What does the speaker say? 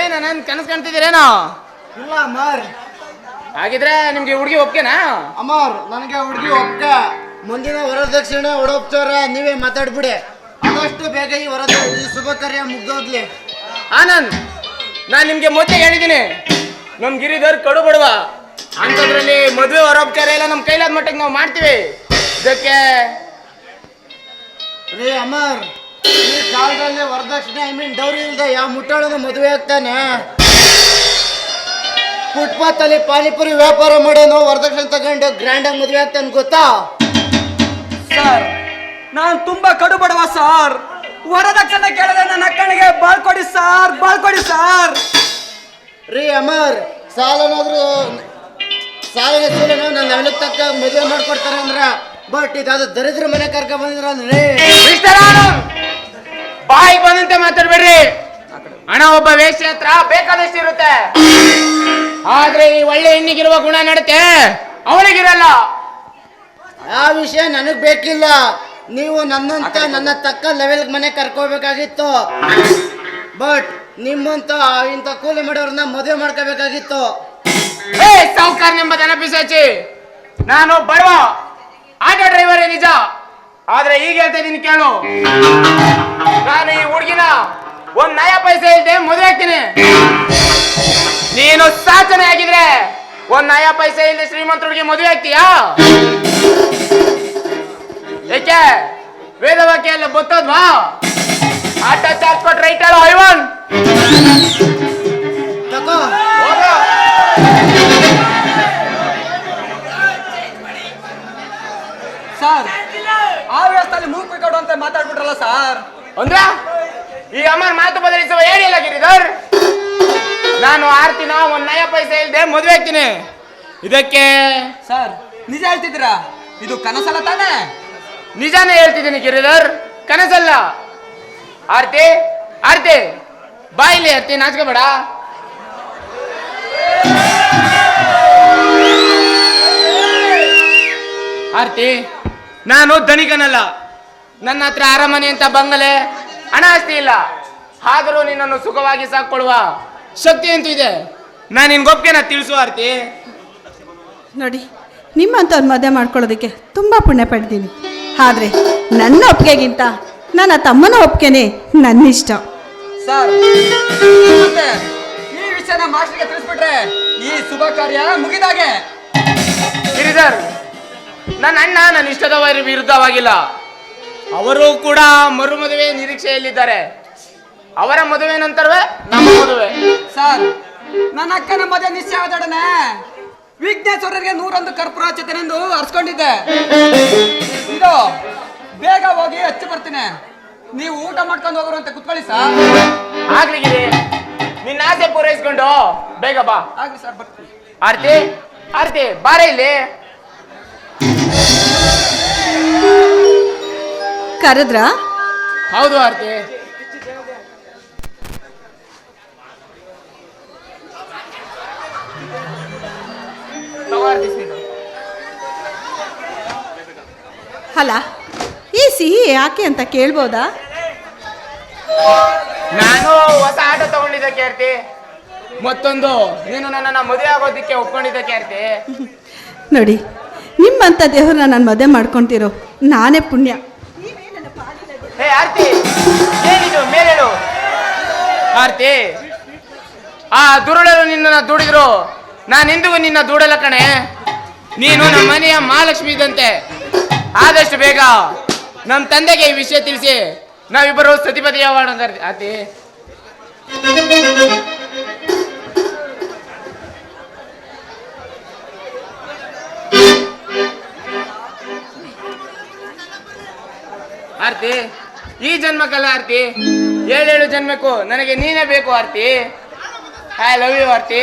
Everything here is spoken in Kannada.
ಏನ ನನ್ ಕನಸು ಕಾಣ್ತಿದ್ದೀರೇನೋ? ಇಲ್ಲ ಮಾರಿ ಹಾಗಿದ್ರೆ ನಿಮ್ಗೆ ಹುಡುಗಿ ಒಪ್ಕೆನಾ ಅಮರ್ ನನಗೆ ಹುಡುಗಿ ಒಪ್ಪ ಮುಂದಿನ ವರದಕ್ಷಿಣೆ ಹೊಡೋಗ್ತಾರ ನೀವೇ ಮಾತಾಡ್ಬಿಡಿ. ಆದಷ್ಟು ಬೇಗ ಈ ವರದ ಈ ಶುಭ ಕಾರ್ಯ ಮುಗ್ದೋದ್ಲಿ. ಆನಂದ್ ನಾನು ನಿಮ್ಗೆ ಮೊದಲೇ ಹೇಳಿದ್ದೀನಿ ನಮ್ ಗಿರಿಧರ್ ಕಡು ಬಡವ. ಅಂತದ್ರಲ್ಲಿ ಮದುವೆ ವರೋಪಚಾರ ಇಲ್ಲ ನಮ್ಮ ಕೈಲಾದ ಮಟ್ಟಕ್ಕೆ ನಾವು ಮಾಡ್ತೀವಿ. ಇದಕ್ಕೆ ರೇ ಅಮರ್ ಈ ಕಾಲದಲ್ಲೇ ವರದಕ್ಷಿಣೆ ಐ ಮೀನ್ ಡೌರಿ ಇಲ್ದೆ ಯಾವ ಮುಟ್ಟಾಳದ ಮದುವೆ ಆಗ್ತಾನೆ? ಫುಟ್ಪಾತ್ ಅಲ್ಲಿ ಪಾನಿಪುರಿ ವ್ಯಾಪಾರ ಮಾಡೋನು ವರದಕ್ಷಿಣೆ ತಗೊಂಡು ಗ್ರ್ಯಾಂಡ್ ಆಗಿ ಮದುವೆ ಆಗ್ತಾನೆ ಗೊತ್ತಾ? ಸರ್ ನಾನು ತುಂಬಾ ಕಡು ಬಡವ ಸರ್ ವರದಕ್ಷಿಣೆ ಕೇಳದೆ ನನ್ನ ಅಕ್ಕನಿಗೆ ಬಾಳ್ಕೊಡಿ ಸರ್ ಬಾಳ್ಕೊಡಿ ಸರ್ ರೀ ಅಮರ್ ಸಾಲನಾದ್ರು ಸಾಲನ ಸೂಲನ ನನ್ನ ತಕ್ಕ ಮದುವೆ ಮಾಡ್ಕೊಡ್ತಾರೆ ಅಂದ್ರ ಬಟ್ ಇದಾದ ದರಿದ್ರ ಮನೆ ಕರ್ಕ ಬಂದಿದ್ರ ಅಂದ್ರೆ ಬಾಯಿ ಬಂದಂತೆ ಮಾತಾಡ್ಬೇಡ್ರಿ. ಹಣ ಒಬ್ಬ ವೇಶ್ಯ ಹತ್ರ ಬೇಕಾದಷ್ಟು ಇರುತ್ತೆ. ಆದ್ರೆ ಈ ಒಳ್ಳೆ ಹೆಣ್ಣಿಗಿರುವ ಗುಣ ನಡತೆ. ಅವಳಿಗಿರಲ್ಲ. ಆ ವಿಷಯ ನನಗ್ ಬೇಕಿಲ್ಲ. ನೀವು ನನ್ನಂತ ನನ್ನ ತಕ್ಕ ಲೆವೆಲ್ ಮನೆ ಕರ್ಕೋಬೇಕಾಗಿತ್ತು. ಬಟ್ ನಿಮ್ಮಂತ ಇಂಥ ಕೂಲಿ ಮಾಡೋರನ್ನ ಮದುವೆ ಮಾಡ್ಕೋಬೇಕಾಗಿತ್ತು. ಏ ನಿಮ್ಮ ಎಂಬ ದನ ಪಿಸಾಚಿ. ನಾನು ಬಡವ. ಆಟೋ ಡ್ರೈವರೇ ನಿಜ. ಆದ್ರೆ ಈಗ ಹೇಳ್ತೇನೆ ನೀನು ಕೇಳು. ನಾನು ಈ ಹುಡುಗಿನ ಒಂದ್ ನಯ ಪೈಸೆ ಇಲ್ಲದೆ ಮದುವೆ ಆಗ್ತೀನಿ. ನೀನು ಸಾಚನೆ ಆಗಿದ್ರೆ ಒಂದ್ ನಯ ಪೈಸೆ ಇಲ್ಲದೆ ಶ್ರೀಮಂತ ಹುಡುಗಿ ಮದುವೆ ಆಗ್ತೀಯಾ? ಏಕೆ? ವೇದ ಎಲ್ಲ ಗೊತ್ತದ್ವಾ ಆಟೋ ಚಾರ್ಜ್ ಕೊಟ್ಟು ರೈಟ್ ಹೇಳು ಐವನ್ ಸರ್. ಅಂದ್ರ? ಈ ಅಮ್ಮನ ಮಾತು ಬದಲಿಸುವ ಏನಿಲ್ಲ ಗಿರಿಧರ್ ನಾನು ಆರ್ತಿನ ಒಂದ್ ನಯ ಪೈಸೆ ಇಲ್ಲದೆ ಮದುವೆ ಆಗ್ತೀನಿ. ಇದಕ್ಕೆ ಸರ್ ನಿಜ ಹೇಳ್ತಿದ್ದೀರಾ? ಇದು ಕನಸಲ್ಲ ತಾನೇ? ನಿಜಾನೇ ಹೇಳ್ತಿದ್ದೀನಿ ಗಿರಿಧರ್ ಕನಸಲ್ಲ. ಆರ್ತಿ ಆರ್ತಿ. ಬಾಯಿಲಿ ಆರ್ತಿ ನಾಚ್ಕೋಬೇಡ. ಆರ್ತಿ ನಾನು ಧನಿಕನಲ್ಲ. ನನ್ನ ಹತ್ರ ಅರಮನೆ ಅಂತ ಬಂಗಲೆ. ಹಣ ಆಸ್ತಿ ಇಲ್ಲ. ಆದರೂ ನಿನ್ನನ್ನು ಸುಖವಾಗಿ ಸಾಕೊಳ್ಳುವ ಶಕ್ತಿ ಅಂತೂ ಇದೆ. ನಾನು ನಿನ್ಗೊಪ್ಗೆನ ತಿಳಿಸುವ ಆರ್ತಿ. ನೋಡಿ ನಿಮ್ಮಂಥವ್ರು ಮದುವೆ ಮಾಡ್ಕೊಳ್ಳೋದಕ್ಕೆ ತುಂಬ ಪುಣ್ಯ ಪಡ್ತೀನಿ. ಆದರೆ ನನ್ನ ಒಪ್ಪಿಗೆಗಿಂತ ನನ್ನ ತಮ್ಮನ ಒಪ್ಪಿಗೆನೆ ನನ್ನ ಇಷ್ಟ ಸರ್ ಮತ್ತೆ ಈ ವಿಷಯನ ಮಾಸ್ಟರ್ಗೆ ತಿಳಿಸ್ಬಿಟ್ರೆ ಈ ಶುಭ ಕಾರ್ಯ ಮುಗಿದಾಗೆ. ಗಿರಿಧರ್ ನನ್ನ ಅಣ್ಣ ನನ್ನ ಇಷ್ಟದ ವೈರಿ ವಿರುದ್ಧವಾಗಿಲ್ಲ. ಅವರು ಕೂಡ ಮರು ಮದುವೆ ನಿರೀಕ್ಷೆಯಲ್ಲಿದ್ದಾರೆ. ಅವರ ಮದುವೆ ನಂತರವೇ ನಮ್ಮ ಮದುವೆ. ಸರ್ ನನ್ನ ಅಕ್ಕನ ಮದುವೆ ನಿಶ್ಚಯ ಆದೊಡನೆ ವಿಘ್ನೇಶ್ವರರಿಗೆ ನೂರೊಂದು ಕರ್ಪೂರ ಹಚ್ಚುತ್ತೇನೆಂದು ಅರ್ಸ್ಕೊಂಡಿದ್ದೆ ಇದು ಬೇಗ ಹೋಗಿ ಹಚ್ಚಿ ಬರ್ತೀನಿ. ನೀವು ಊಟ ಮಾಡ್ಕೊಂಡು ಹೋಗೋರು ಅಂತ ಕುತ್ಕೊಳ್ಳಿ ಸರ್. ಆಗ್ಲಿ ಗಿರಿ ನಿನ್ನ ಆಸೆ ಪೂರೈಸ್ಕೊಂಡು ಬೇಗ ಬಾ. ಆಗ್ಲಿ ಸರ್ ಬರ್ತೀನಿ. ಆರ್ತಿ ಆರ್ತಿ ಬಾರ ಇಲ್ಲಿ. ಕರೆದ್ರ? ಹೌದು ಆರ್ತಿ. ಆರ್ತಿ. ಅಲ್ಲ ಈ ಸಿಹಿ ಯಾಕೆ ಅಂತ ಕೇಳ್ಬೋದಾ? ನಾನು ಹೊಸ ಆಟೋ ತಗೊಂಡಿದ್ದಕ್ಕೆ ಕೇರ್ತಿ ಮತ್ತೊಂದು ನೀನು ನನ್ನ ಮದುವೆ ಆಗೋದಿಕ್ಕೆ ಒಪ್ಕೊಂಡಿದ್ದಕ್ಕೆ ಕೇರ್ತಿ ನೋಡಿ ನಿಮ್ಮಂಥ ದೇವ್ರನ್ನ ನಾನು ಮದುವೆ ಮಾಡ್ಕೊಂತಿರೋ ನಾನೇ ಪುಣ್ಯ. ಹೇ, ಆರ್ತಿ ಮೇಲೇಳು? ಆ ದುರುಳರು ನಿನ್ನನ್ನು ದುಡಿದ್ರು. ನಾನು ಎಂದಿಗೂ ನಿನ್ನ ದುಡಲ ಕಣೆ. ನೀನು ನಮ್ಮ ಮನೆಯ ಮಹಾಲಕ್ಷ್ಮಿ ಇದ್ದಂತೆ ಆದಷ್ಟು ಬೇಗ ನಮ್ಮ ತಂದೆಗೆ ಈ ವಿಷಯ ತಿಳಿಸಿ ನಾವಿಬ್ಬರು ಸತಿಪತಿಯ ಆತಿ ಆರ್ತಿ. ಈ ಜನ್ಮಕ್ಕಲ್ಲ ಆರ್ತಿ? ಏಳೇಳು ಜನ್ಮಕ್ಕೂ ನನಗೆ ನೀನೇ ಬೇಕು Aarti? I love you Aarti.